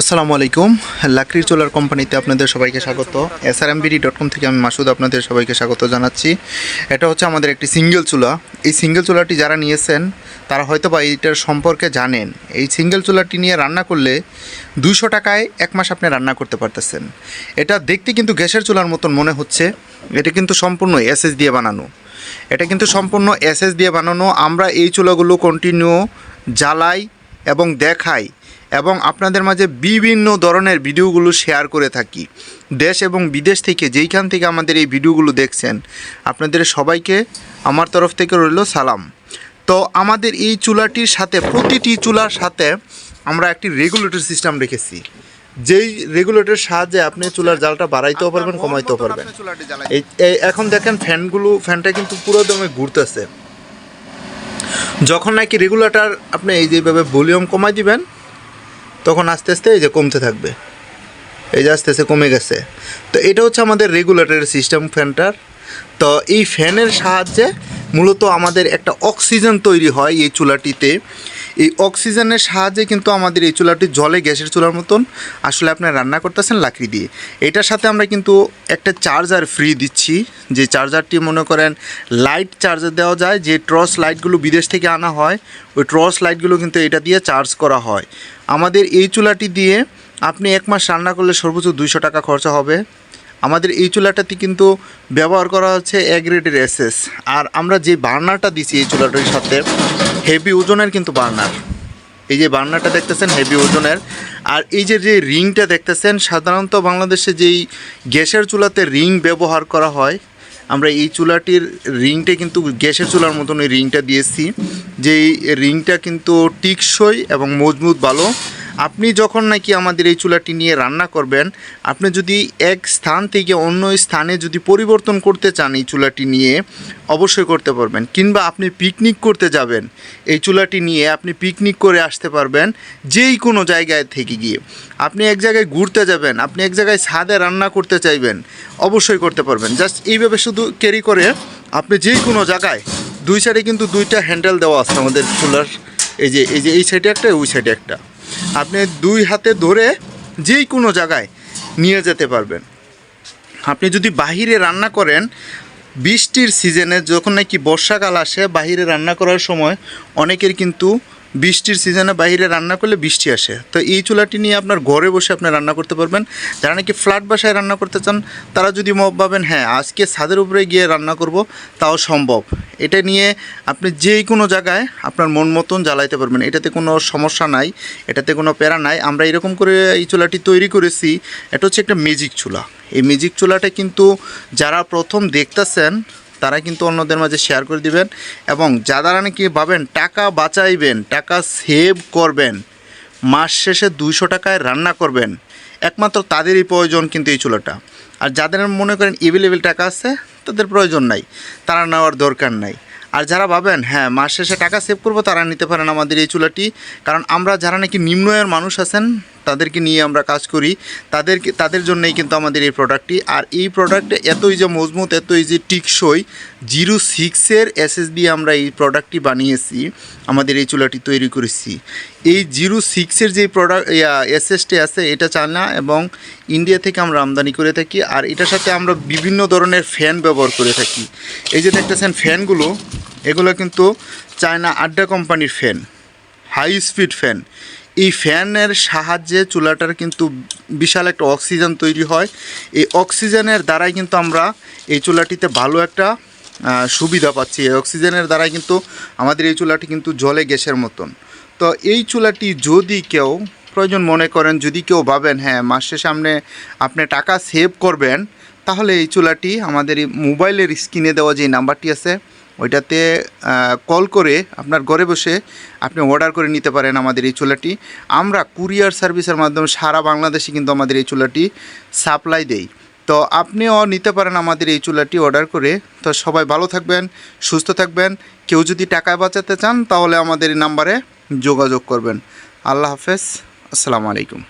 আসসালামু আলাইকুম। লাকড়ির চোলার কোম্পানিতে আপনাদের সবাইকে স্বাগত। S R MBD dot com থেকে আমি মাসুদ আপনাদের সবাইকে স্বাগত জানাচ্ছি। এটা হচ্ছে আমাদের একটি সিঙ্গেল চুলা। এই সিঙ্গেল চুলাটি যারা নিয়েছেন, তারা হয়তো বা এইটার সম্পর্কে জানেন। এই সিঙ্গেল চুলাটি নিয়ে রান্না করলে দুশো টাকায় এক মাস আপনি রান্না করতে পারতেছেন। এটা দেখতে কিন্তু গ্যাসের চুলার মতন মনে হচ্ছে। এটা কিন্তু সম্পূর্ণ এসএস দিয়ে বানানো। এটা কিন্তু সম্পূর্ণ এসএস দিয়ে বানানো। আমরা এই চুলাগুলো কন্টিনিউ জ্বালাই এবং দেখাই এবং আপনাদের মাঝে বিভিন্ন ধরনের ভিডিওগুলো শেয়ার করে থাকি। দেশ এবং বিদেশ থেকে যেইখান থেকে আমাদের এই ভিডিওগুলো দেখছেন আপনাদের সবাইকে আমার তরফ থেকে রইল সালাম। তো আমাদের এই চুলাটির সাথে প্রতিটি চুলার সাথে আমরা একটি রেগুলেটর সিস্টেম রেখেছি। যেই রেগুলেটরের সাহায্যে আপনি চুলার জালটা বাড়াইতেও পারবেন কমাইতেও পারবেন। এই এখন দেখেন ফ্যানগুলো ফ্যানটা কিন্তু পুরো দমে ঘুরতেছে। যখন নাকি রেগুলেটর আপনি এই যেভাবে ভলিউম কমাই দিবেন তখন আস্তে আস্তে এই যে কমতে থাকবে। এই যে আস্তে আস্তে কমে গেছে। তো এটা হচ্ছে আমাদের রেগুলেটরের সিস্টেম ফ্যানটার তো এই ফ্যানের সাহায্যে মূলত আমাদের একটা অক্সিজেন তৈরি হয় এই চুলাটিতে। এই অক্সিজেনের সাহায্যে কিন্তু আমাদের এই চুলাটি জলে গ্যাসের চুলার মতন আসলে আপনি রান্না করতেছেন লাকড়ি দিয়ে। এটার সাথে আমরা কিন্তু একটা চার্জার ফ্রি দিচ্ছি। যে চার্জারটি মনে করেন লাইট চার্জার দেওয়া যায়, যে টর্চ লাইটগুলো বিদেশ থেকে আনা হয়, ওই টর্চ লাইটগুলো কিন্তু এটা দিয়ে চার্জ করা হয়। আমাদের এই চুলাটি দিয়ে আপনি এক মাস রান্না করলে সর্বোচ্চ দুইশো টাকা খরচা হবে। আমাদের এই চুলাটাতে কিন্তু ব্যবহার করা হচ্ছে এক গ্রেডের এসএস আর আমরা যে বার্নারটা দিছি এই চুলাটার সাথে হেভি ওজনের কিন্তু বার্নার। এই যে বার্নারটা দেখতেছেন হেভি ওজনের। আর এই যে যে রিংটা দেখতেছেন, সাধারণত বাংলাদেশে যেই গ্যাসের চুলাতে রিং ব্যবহার করা হয়, আমরা এই চুলাটির রিংটা কিন্তু গ্যাসের চুলার মতন ওই রিংটা দিয়েছি। যেই রিংটা কিন্তু টিকসই এবং মজবুত ভালো। আপনি যখন নাকি আমাদের এই চুলাটি নিয়ে রান্না করবেন, আপনি যদি এক স্থান থেকে অন্য স্থানে যদি পরিবর্তন করতে চান এই চুলাটি নিয়ে, অবশ্যই করতে পারবেন। কিংবা আপনি পিকনিক করতে যাবেন, এই চুলাটি নিয়ে আপনি পিকনিক করে আসতে পারবেন যেই কোনো জায়গায় থেকে গিয়ে। আপনি এক জায়গায় ঘুরতে যাবেন, আপনি এক জায়গায় ছাদে রান্না করতে চাইবেন, অবশ্যই করতে পারবেন। জাস্ট এইভাবে শুধু ক্যারি করে আপনি যেই কোনো জায়গায়, দুই সাইডে কিন্তু দুইটা হ্যান্ডেল দেওয়া আছে আমাদের চুলার, এই যে এই যে, এই সাইডে একটা, ওই সাইডে একটা। আপনি দুই হাতে ধরে যেই কোনো জায়গায় নিয়ে যেতে পারবেন। আপনি যদি বাহিরে রান্না করেন, বৃষ্টির সিজনে যখন নাকি বর্ষাকাল আসে, বাহিরে রান্না করার সময় অনেকের কিন্তু বৃষ্টির সিজনে বাইরে রান্না করলে বৃষ্টি আসে। তো এই চুলাটি নিয়ে আপনার ঘরে বসে আপনি রান্না করতে পারবেন। যারা নাকি ফ্ল্যাট বাসায় রান্না করতে চান, তারা যদি ভাবেন হ্যাঁ আজকে ছাদের উপরে গিয়ে রান্না করব, তাও সম্ভব। এটা নিয়ে আপনি যে কোনো জায়গায় আপনার মন মতন জ্বালাইতে পারবেন। এটাতে কোনো সমস্যা নাই, এটাতে কোনো প্যারা নাই। আমরা এরকম করে এই চুলাটি তৈরি করেছি। এটা হচ্ছে একটা ম্যাজিক চুলা। এই ম্যাজিক চুলাটা কিন্তু যারা প্রথম দেখতেছেন তারা কিন্তু অন্যদের মাঝে শেয়ার করে দিবেন এবং যারা নাকি ভাবেন টাকা বাঁচাইবেন, টাকা সেভ করবেন। মাস শেষে দুইশো টাকায় রান্না করবেন। একমাত্র তাদেরই প্রয়োজন কিন্তু এই চুলাটা। আর যাদের মনে করেন এভেলেবেল টাকা আছে, তাদের প্রয়োজন নাই। তারা নেওয়ার দরকার নাই। আর যারা ভাবেন হ্যাঁ মাস শেষে টাকা সেভ করব, তারা নিতে পারেন আমাদের এই চুলাটি। কারণ আমরা যারা নাকি নিম্ন আয়ের মানুষ আছেন তাদেরকে নিয়ে আমরা কাজ করি, তাদেরকে তাদের জন্যই কিন্তু আমাদের এই প্রোডাক্টটি আর এই প্রোডাক্টে এতই যে মজবুত, এতই যে টিকসই জিরো সিক্সের এসএস দিয়ে আমরা এই প্রোডাক্টটি বানিয়েছি, আমাদের এই চুলাটি তৈরি করেছি। এই জিরো সিক্সের যে প্রোডাক্ট এসএসটি আছে, এটা চায়না এবং ইন্ডিয়া থেকে আমরা আমদানি করে থাকি। আর এটার সাথে আমরা বিভিন্ন ধরনের ফ্যান ব্যবহার করে থাকি। এই যে দেখতেছেন ফ্যানগুলো এগুলো কিন্তু চায়না আড্ডা কোম্পানির ফ্যান হাই স্পিড ফ্যান এই ফ্যানের সাহায্যে চুলাটার কিন্তু বিশাল একটা অক্সিজেন তৈরি হয়। এই অক্সিজেনের দ্বারাই কিন্তু আমরা এই চুলাটিতে ভালো একটা সুবিধা পাচ্ছি। এই অক্সিজেনের দ্বারাই কিন্তু আমাদের এই চুলাটি কিন্তু জলে গ্যাসের মতন। তো এই চুলাটি যদি কেউ, প্রয়োজন মনে করেন, যদি কেউ ভাবেন হ্যাঁ মাসের সামনে আপনি টাকা সেভ করবেন, তাহলে এই চুলাটি আমাদের মোবাইলের স্ক্রিনে দেওয়া যে নাম্বারটি আছে ওইটাতে কল করে আপনার ঘরে বসে আপনি অর্ডার করে নিতে পারেন আমাদের এই চুলাটি। আমরা কুরিয়ার সার্ভিসের মাধ্যমে সারা বাংলাদেশে কিন্তু আমাদের এই চুলাটি সাপ্লাই দেই। তো আপনিও নিতে পারেন আমাদের এই চুলাটি অর্ডার করে। তো সবাই ভালো থাকবেন, সুস্থ থাকবেন। কেউ যদি টাকা বাঁচাতে চান তাহলে আমাদের এই নাম্বারে যোগাযোগ করবেন। আল্লাহ হাফেজ, আসসালামু আলাইকুম।